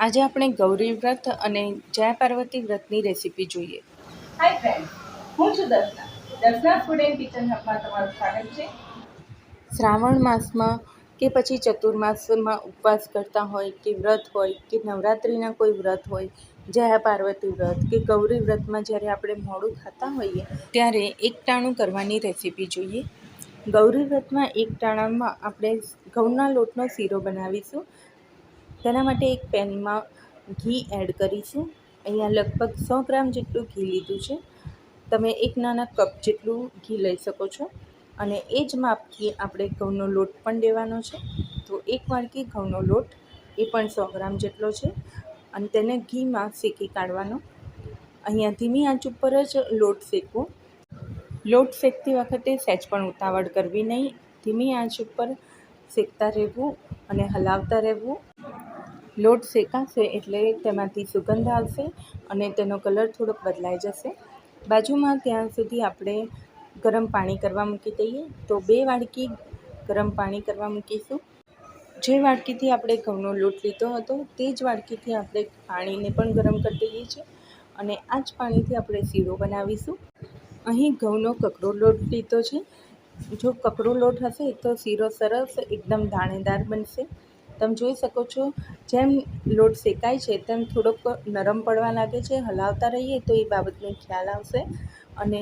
આજે આપણે ગૌરી વ્રત અને જયા પાર્વતી વ્રતની રેસીપી જોઈએ. હાય ફ્રેન્ડ હું છું Darshana. Darshana food and kitchen હબમાં તમારું સ્વાગત છે. શ્રાવણ માસમાં કે પછી ચતુર્માસમાં ઉપવાસ કરતા હોય કે વ્રત હોય કે નવરાત્રિના કોઈ વ્રત હોય જયા પાર્વતી વ્રત કે ગૌરી વ્રતમાં જ્યારે આપણે મોડું ખાતા હોઈએ ત્યારે એક ટાણું કરવાની રેસીપી જોઈએ. ગૌરી વ્રતમાં એક ટાણામાં આપણે ઘઉંના લોટનો શીરો બનાવીશું. તેના માટે એક પેનમાં ઘી એડ કરી છે. અહીંયા લગભગ સો ગ્રામ જેટલું ઘી લીધું છે. તમે એક નાના કપ જેટલું ઘી લઈ શકો છો. અને એ જ માપથી આપણે ઘઉંનો લોટ પણ લેવાનો છે. તો એક વાડકી ઘઉંનો લોટ એ પણ સો ગ્રામ જેટલો છે. અને તેને ઘીમાં શેકી કાઢવાનો. અહીંયા ધીમી આંચ ઉપર જ લોટ શેકવો. લોટ શેકતી વખતે સહેજ પણ ઉતાવળ કરવી નહીં. ધીમી આંચ ઉપર શેકતા રહેવું અને હલાવતા રહેવું. લોટ શેકાશે એટલે તેમાંથી સુગંધ આવશે અને તેનો કલર થોડોક બદલાઈ જશે. બાજુમાં ત્યાં સુધી આપણે ગરમ પાણી કરવા મૂકી દઈએ તો બે વાડકી ગરમ પાણી કરવા મૂકીશું. જે વાડકીથી આપણે ઘઉંનો લોટ લીધો હતો તે જ વાડકીથી આપણે પાણીને પણ ગરમ કરી દઈએ છીએ અને આ જ પાણીથી આપણે શીરો બનાવીશું. અહીં ઘઉંનો કકરો લોટ લીધો છે. જો કકરો લોટ હશે તો શીરો સરસ એકદમ દાણેદાર બનશે. તમે જોઈ શકો છો, જેમ લોટ શેકાય છે, તેમ થોડોક નરમ પડવા લાગે છે, હલાવતા રહીએ તો એ બાબતનો ખ્યાલ આવશે અને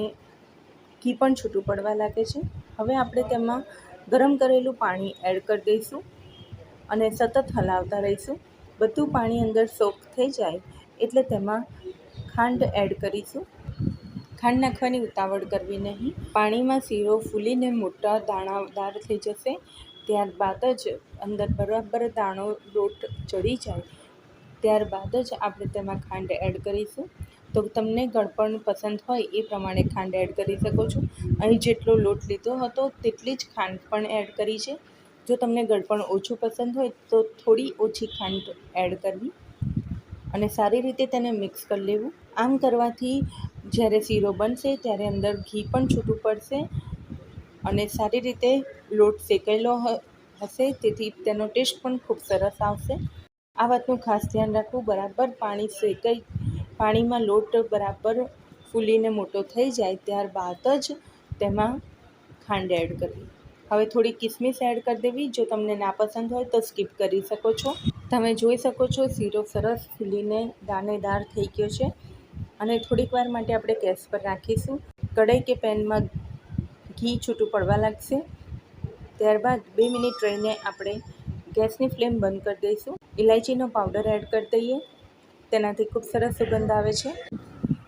ઘી પણ છૂટું પડવા લાગે છે. હવે આપણે તેમાં ગરમ કરેલું પાણી એડ કરી દઈશું અને સતત હલાવતા રહીશું. બધું પાણી અંદર સોક થઈ જાય એટલે તેમાં ખાંડ એડ કરીશું. ખાંડ નાખવાની ઉતાવળ કરવી નહીં. પાણીમાં શીરો ફૂલીને મોટા દાણાદાર થઈ જશે. ત્યારબાદ જ અંદર બરાબર દાણો, લોટ ચડી જાય. ત્યારબાદ જ આપણે તેમાં ખાંડ એડ કરીશું. તો તમને ગળપણ પસંદ હોય એ પ્રમાણે ખાંડ એડ કરી શકો છો. અહીં જેટલો લોટ લીધો હતો તેટલી જ ખાંડ પણ એડ કરી છે. જો તમને ગળપણ ઓછું પસંદ હોય તો થોડી ઓછી ખાંડ એડ કરવી અને સારી રીતે તેને મિક્સ કરી લેવું. આમ કરવાથી જ્યારે શીરો બનશે ત્યારે અંદર ઘી પણ છૂટું પડશે. અને સારી રીતે લોટ શેકાયેલો હશે, તેથી તેનો ટેસ્ટ પણ ખૂબ સરસ આવશે. આ વાતનું ખાસ ધ્યાન રાખવું, બરાબર પાણી શેકાઈ, પાણીમાં લોટ બરાબર ફૂલીને મોટો થઈ જાય ત્યારબાદ જ તેમાં ખાંડ એડ કરવી. હવે થોડી કિસમિસ એડ કરી દેવી, જો તમને નાપસંદ હોય તો સ્કીપ કરી શકો છો. તમે જોઈ શકો છો શીરો સરસ ફૂલીને દાનેદાર થઈ ગયો છે. અને થોડીક વાર માટે આપણે ગેસ પર રાખીશું. કઢાઈ કે પેનમાં ઘી છૂટું પડવા લાગશે. ત્યારબાદ બે મિનિટ રહીને આપણે ગેસની ફ્લેમ બંધ કરી દઈશું. ઇલાયચીનો પાવડર એડ કરી દઈએ. તેનાથી ખૂબ સરસ સુગંધ આવે છે.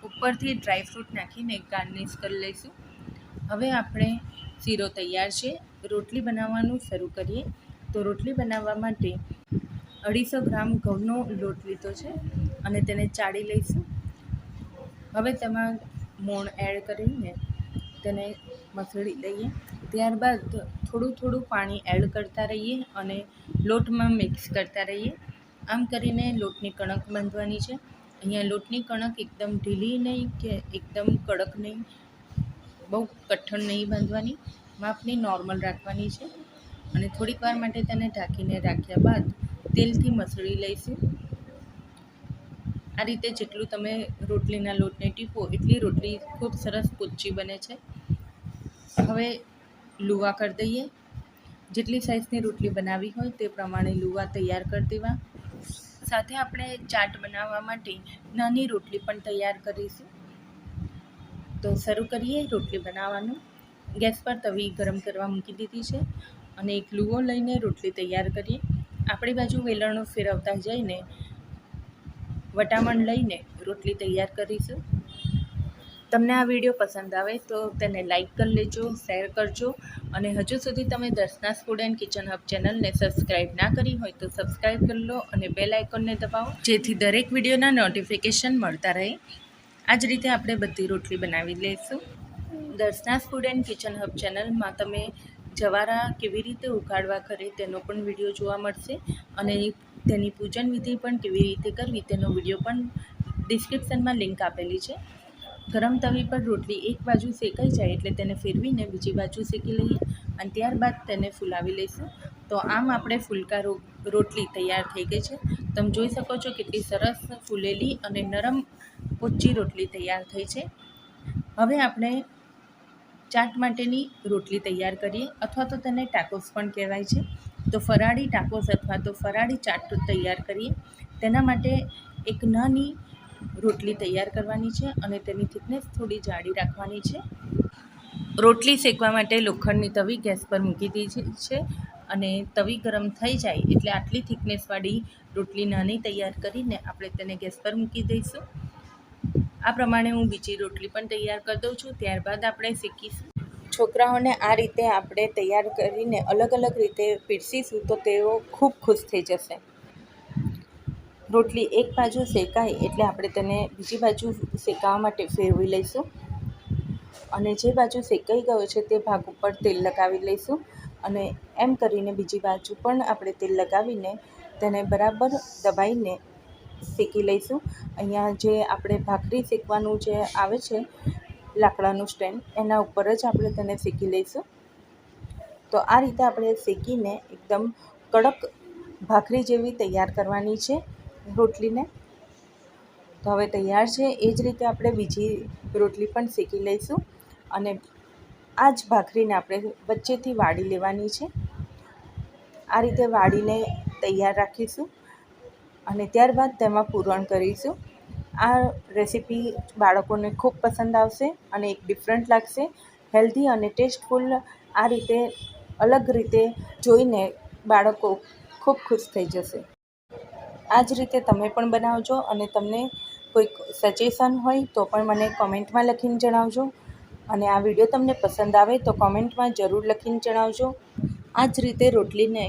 ઉપરથી ડ્રાયફ્રૂટ નાખીને ગાર્નિશ કરી લઈશું. હવે આપણે શીરો તૈયાર છે. રોટલી બનાવવાનું શરૂ કરીએ. તો રોટલી બનાવવા માટે અઢીસો ગ્રામ ઘઉંનો લોટ લીધો છે અને તેને ચાળી લઈશું. હવે તેમાં મોણ એડ કરીને તેને મસળી લઈએ ત્યારબાદ થોડું થોડું પાણી એડ કરતા રહીએ અને લોટમાં મિક્સ કરતા રહીએ. આમ કરીને લોટની કણક બાંધવાની છે. અહીંયા લોટની કણક એકદમ ઢીલી નહીં કે એકદમ કડક નહીં. બહુ કઠણ નહીં બાંધવાની. માપની નોર્મલ રાખવાની છે. અને થોડીક વાર માટે તેને ઢાંકીને રાખ્યા બાદ તેલથી મસળી લઈશું. આ રીતે જેટલું તમે રોટલીના લોટને ટીપો, એટલી રોટલી ખૂબ સરસ પોચી બને છે. હવે લુવા કરી દઈએ. જેટલી સાઇઝની રોટલી બનાવી હોય તે પ્રમાણે લુવા તૈયાર કરી દેવા. સાથે આપણે ચાટ બનાવવા માટે નાની રોટલી પણ તૈયાર કરીશું. તો શરૂ કરીએ રોટલી બનાવવાનું. ગેસ પર તવી ગરમ કરવા મૂકી દીધી છે અને એક લુવો લઈને રોટલી તૈયાર કરીએ. આપણી બાજુ વેલણો ફેરવતા જઈને વટામણ લઈને રોટલી તૈયાર કરીશું. તમને આ વીડિયો પસંદ આવે તો તેને લાઇક કરી લેજો, શેર કરજો અને હજુ સુધી તમે Darshana food and kitchen hub ચેનલને સબસ્ક્રાઈબ ના કરી હોય તો સબસ્ક્રાઇબ કરી લો અને બેલ આઇકોનને દબાવો, જેથી દરેક વિડીયોના નોટિફિકેશન મળતા રહે. આ જ રીતે આપણે બધી રોટલી બનાવી લઈશું. Darshana food and kitchen hub ચેનલમાં તમે જવારા કેવી રીતે ઉગાડવા કરે તેનો પણ વીડિયો જોવા મળશે અને તેની પૂજન વિધિ પણ કેવી રીતે કરવી તેનો વીડિયો પણ ડિસ્ક્રિપ્શનમાં લિંક આપેલી છે. ગરમ તવી પર રોટલી એક બાજુ શેકાઈ જાય એટલે તેને ફેરવીને બીજી બાજુ શેકી લઈએ અને ત્યારબાદ તેને ફૂલાવી લઈશું. તો આમ આપણે ફુલકા રોટલી તૈયાર થઈ ગઈ છે. તમે જોઈ શકો છો કેટલી સરસ ફૂલેલી અને નરમ પોચી રોટલી તૈયાર થઈ છે. હવે આપણે ચાટ માટેની રોટલી તૈયાર કરીએ અથવા તો તેને ટાકોસ પણ કહેવાય છે. તો ફરાળી ટાકોસ અથવા તો ફરાળી ચાટ તૈયાર કરીએ. તેના માટે એક નાની રોટલી તૈયાર કરવાની છે અને તેની થિકનેસ થોડી જાડી રાખવાની છે. રોટલી શેકવા માટે લોખંડની તવી ગેસ પર મૂકી દીધી છે અને તવી ગરમ થઈ જાય એટલે આટલી થિકનેસવાળી રોટલી નાની તૈયાર કરીને આપણે તેને ગેસ પર મૂકી દઈશું. આ પ્રમાણે હું બીજી રોટલી પણ તૈયાર કરી દઉં છું. ત્યારબાદ આપણે શેકીશું. છોકરાઓને આ રીતે આપણે તૈયાર કરીને અલગ અલગ રીતે પીરસીશું તો તેઓ ખૂબ ખુશ થઈ જશે. રોટલી એક બાજુ શેકાય એટલે આપણે તેને બીજી બાજુ શેકાવા માટે ફેરવી લઈશું. અને જે બાજુ શેકાઈ ગયો છે તે ભાગ ઉપર તેલ લગાવી લઈશું. અને એમ કરીને બીજી બાજુ પણ આપણે તેલ લગાવીને તેને બરાબર દબાઈને શેકી લઈશું. અહીંયા જે આપણે ભાખરી શેકવાનું જે આવે છે, લાકડાનું સ્ટેન્ડ, એના ઉપર જ આપણે તેને શેકી લઈશું. તો આ રીતે આપણે શેકીને એકદમ કડક ભાખરી જેવી તૈયાર કરવાની છે. રોટલીને. તો હવે તૈયાર છે. એ જ રીતે આપણે બીજી રોટલી પણ શેકી લઈશું. અને આ જ ભાખરીને આપણે વચ્ચેથી વાળી લેવાની છે. આ રીતે વાળીને તૈયાર રાખીશું અને ત્યારબાદ તેમાં પૂરણ કરીશું. આ રેસીપી બાળકોને ખૂબ પસંદ આવશે અને એક ડિફરન્ટ લાગશે. હેલ્ધી અને ટેસ્ટફુલ આ રીતે અલગ રીતે જોઈને બાળકો ખૂબ ખુશ થઈ જશે. આ જ રીતે તમે પણ બનાવજો અને તમને કોઈક સજેશન હોય તો પણ મને કોમેન્ટમાં લખીને જણાવજો. અને આ વીડિયો તમને પસંદ આવે તો કોમેન્ટમાં જરૂર લખીને જણાવજો. આ જ રીતે રોટલીને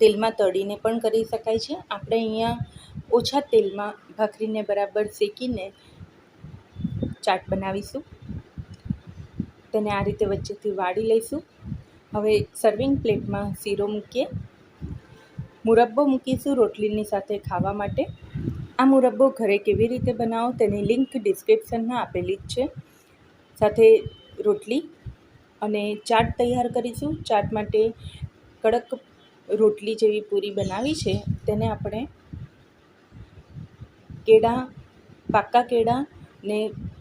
તેલમાં તળીને પણ કરી શકાય છે. આપણે અહીંયા ઓછા તેલમાં ભાખરીને બરાબર શેકીને ચાટ બનાવીશું. તેને આ રીતે વચ્ચેથી વાળી લઈશું. હવે સર્વિંગ પ્લેટમાં શીરો મૂકીએ. મુરબ્બો મૂકીશું રોટલીની સાથે ખાવા માટે. આ મુરબ્બો ઘરે કેવી રીતે બનાવો તેની લિંક ડિસ્ક્રિપ્શનમાં આપેલી જ છે. સાથે રોટલી અને ચાટ તૈયાર કરીશું. ચાટ માટે કડક રોટલી જેવી પૂરી બનાવી છે. તેને આપણે કેળા પાકા કેળા ને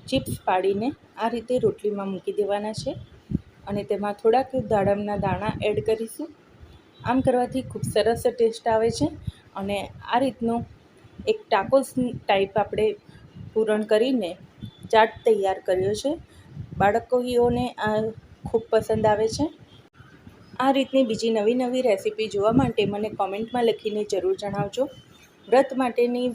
ચિપ્સ પાડીને આ રીતે રોટલીમાં મૂકી દેવાના છે. અને તેમાં થોડાક દાડમના દાણા એડ કરીશું. આમ કરવાથી ખૂબ સરસ ટેસ્ટ આવે છે અને આ રીતનો એક ટાકોસ ટાઈપ આપણે પૂરણ કરીને ચાટ તૈયાર કર્યો છે. બાળકોને આ ખૂબ પસંદ આવે છે. આ રીતની બીજી નવી નવી રેસીપી જોવા માટે મને કોમેન્ટમાં લખીને જરૂર જણાવજો. વ્રત માટેની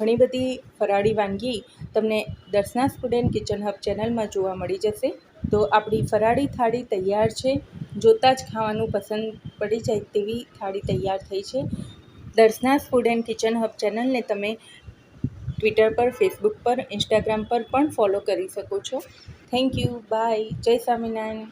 ઘણી બધી ફરાળી વાનગી તમને દર્શના સ્ટુડન્ટ કિચન હબ ચેનલમાં જોવા મળી જશે. તો આપણી ફરાળી થાળી તૈયાર છે. જોતાં જ ખાવાનું પસંદ પડી જાય તેવી થાળી તૈયાર થઈ છે. Darshana food and kitchen hub ચેનલને તમે ટ્વિટર પર, ફેસબુક પર, ઇન્સ્ટાગ્રામ પર પણ ફોલો કરી શકો છો. Thank you. Bye. Jay Swaminarayan.